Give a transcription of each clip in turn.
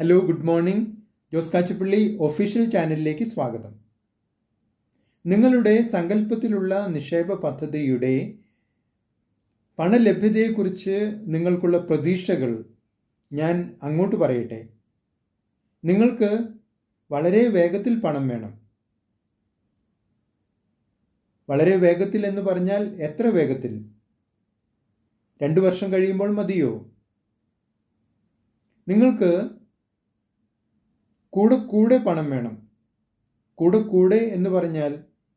Hello good morning Jose Kachappilly official ചാനലിലേക്ക് സ്വാഗതം. നിങ്ങളുടെ സങ്കല്പത്തിലുള്ള നിക്ഷേപ പദ്ധതിയുടെ പണലഭ്യതയെക്കുറിച്ച് നിങ്ങൾക്കുള്ള പ്രതീക്ഷകൾ ഞാൻ അങ്ങോട്ട് പറയട്ടെ. നിങ്ങൾക്ക് വളരെ വേഗത്തിൽ പണം വേണം. വളരെ വേഗത്തിൽ എന്ന് പറഞ്ഞാൽ എത്ര വേഗത്തിൽ? രണ്ട് വർഷം കഴിയുമ്പോൾ മതിയോ? നിങ്ങൾക്ക് കൂടെ കൂടെ പണം വേണം. കൂടെ കൂടെ എന്ന് പറഞ്ഞാൽ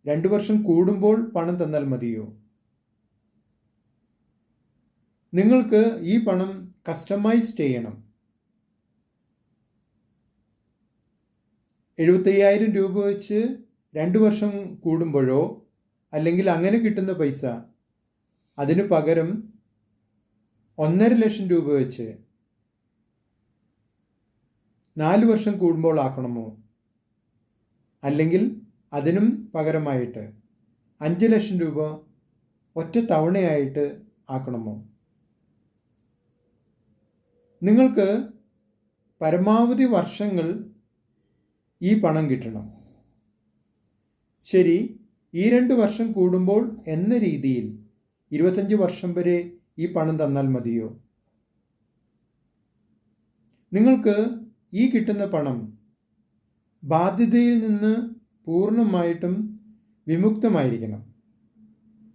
രണ്ട് വർഷം കൂടുമ്പോൾ പണം തന്നാൽ മതിയോ? നിങ്ങൾക്ക് ഈ പണം കസ്റ്റമൈസ് ചെയ്യണം. എഴുപത്തയ്യായിരം രൂപ വെച്ച് രണ്ട് വർഷം കൂടുമ്പോഴോ അല്ലെങ്കിൽ അങ്ങനെ കിട്ടുന്ന പൈസ അതിനു പകരം ഒന്നര ലക്ഷം രൂപ വെച്ച് നാല് വർഷം കൂടുമ്പോൾ ആക്കണമോ? അല്ലെങ്കിൽ അതിനും പകരമായിട്ട് അഞ്ച് ലക്ഷം രൂപ ഒറ്റ തവണയായിട്ട് ആക്കണമോ? നിങ്ങൾക്ക് പരമാവധി വർഷങ്ങൾ ഈ പണം കിട്ടണം. ശരി ഈ രണ്ട് വർഷം കൂടുമ്പോൾ എന്ന രീതിയിൽ ഇരുപത്തഞ്ച് വർഷം വരെ ഈ പണം തന്നാൽ മതിയോ? നിങ്ങൾക്ക് ഈ കിട്ടുന്ന പണം ബാധ്യതയിൽ നിന്ന് പൂർണമായിട്ടും വിമുക്തമായിരിക്കണം.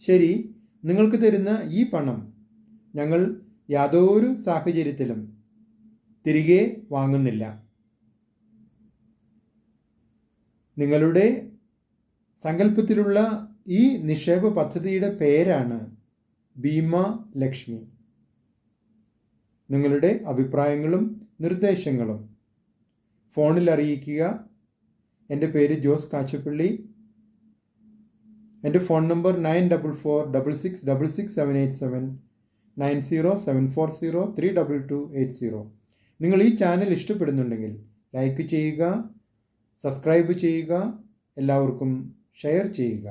ശരി നിങ്ങൾക്ക് തരുന്ന ഈ പണം ഞങ്ങൾ യാതൊരു സാഹചര്യത്തിലും തിരികെ വാങ്ങുന്നില്ല. നിങ്ങളുടെ സങ്കല്പത്തിലുള്ള ഈ നിക്ഷേപ പദ്ധതിയുടെ പേരാണ് ഭീമ ലക്ഷ്മി. നിങ്ങളുടെ അഭിപ്രായങ്ങളും നിർദ്ദേശങ്ങളും ഫോണിൽ അറിയിക്കുക. എന്റെ പേര് ജോസ് കാച്ചപ്പള്ളി. എന്റെ phone number nine double four double six double six seven eight seven nine zero seven four zero three double two eight zero. നിങ്ങൾ ഈ ചാനൽ ഇഷ്ടപ്പെടുന്നുണ്ടെങ്കിൽ ലൈക്ക് ചെയ്യുക സബ്സ്ക്രൈബ് ചെയ്യുക എല്ലാവർക്കും ഷെയർ ചെയ്യുക.